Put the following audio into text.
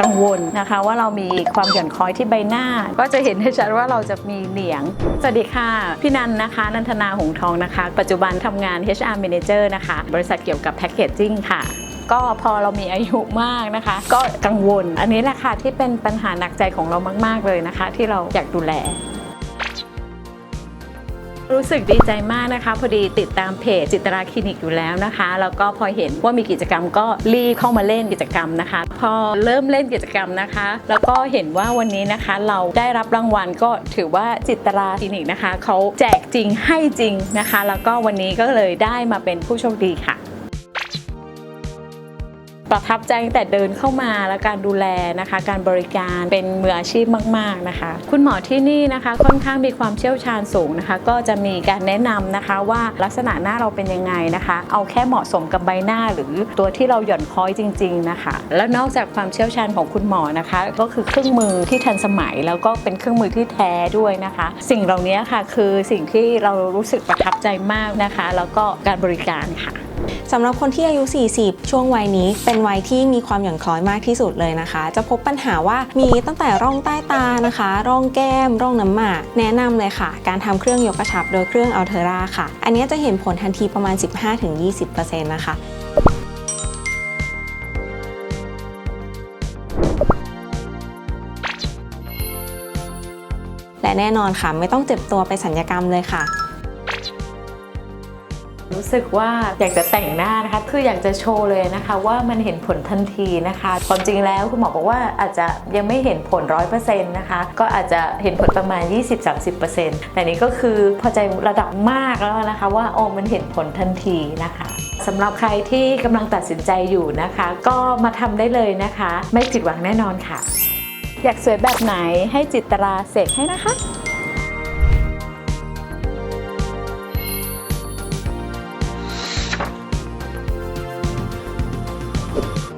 กังวลนะคะ ว่าเรามีความหย่อนคล้อยที่ใบหน้า ก็จะเห็นได้ชัดว่าเราจะมีเหนียง สวัสดีค่ะ พี่นันนะคะ นันทนาหงทองนะคะ ปัจจุบันทำงาน HR Manager นะคะ บริษัทเกี่ยวกับแพคเกจจิ้งค่ะก็พอเรามีอายุมากนะคะ ก็กังวล อันนี้แหละค่ะที่เป็นปัญหาหนักใจของเรามาก ๆ เลยนะคะ ที่เราอยากดูแล รู้สึกดีใจมากนะคะ พอดีติดตามเพจจิตราคลินิกอยู่แล้วนะคะ แล้วก็พอเห็นว่ามีกิจกรรมก็รีบเข้ามาเล่นกิจกรรมนะคะ พอเริ่มเล่นกิจกรรมนะคะ แล้วก็เห็นว่าวันนี้นะคะเราได้รับรางวัลก็ถือว่าจิตราคลินิกนะคะเขาแจกจริงให้จริงนะคะ แล้วก็วันนี้ก็เลยได้มาเป็นผู้โชคดีค่ะ ประทับใจตั้งแต่เดินเข้ามาและการดูแลนะคะ การบริการเป็นมืออาชีพมาก ๆนะคะ คุณหมอที่นี่นะคะค่อนข้างมีความเชี่ยวชาญสูงนะคะ ก็จะมีการแนะนำนะคะว่าลักษณะหน้าเราเป็นยังไงนะคะ เอาแค่เหมาะสมกับใบหน้าหรือตัวที่เราหย่อนคล้อยจริง ๆนะคะ แล้วนอกจากความเชี่ยวชาญของคุณหมอนะคะ ก็คือเครื่องมือที่ทันสมัยแล้วก็เป็นเครื่องมือที่แท้ด้วยนะคะ สิ่งเหล่านี้ค่ะคือสิ่งที่เรารู้สึกประทับใจมากนะคะ แล้วก็การบริการค่ะ สำหรับคนที่อายุ 40 ช่วงวัยนี้ เป็นวัยที่มีความหย่อนคล้อยมากที่สุดเลยนะคะ จะพบปัญหาว่ามีตั้งแต่ร่องใต้ตานะคะ ร่องแก้ม ร่องน้ำหมาก แนะนำเลยค่ะ การทำเครื่องยกกระชับโดยเครื่องอัลเทราค่ะ อันนี้จะเห็นผลทันทีประมาณ 15-20%นะคะและแน่นอนค่ะ ไม่ต้องเจ็บตัวไปสัญญกรรมเลยค่ะ รู้สึกว่าอยากจะแต่งหน้านะคะ คืออยากจะโชว์เลยนะคะ ว่ามันเห็นผลทันทีนะคะ ความจริงแล้วคุณหมอบอกว่าอาจจะยังไม่เห็นผล 100%นะคะ ก็อาจจะเห็นผลประมาณ 20-30%แต่นี้ก็คือพอใจระดับมากแล้วนะคะ ว่าโอ้มันเห็นผลทันทีนะคะสำหรับใครที่กำลังตัดสินใจอยู่นะคะ ก็มาทำได้เลยนะคะ ไม่ผิดหวังแน่นอนค่ะ อยากสวยแบบไหนให้จิตราเสกให้นะคะ you.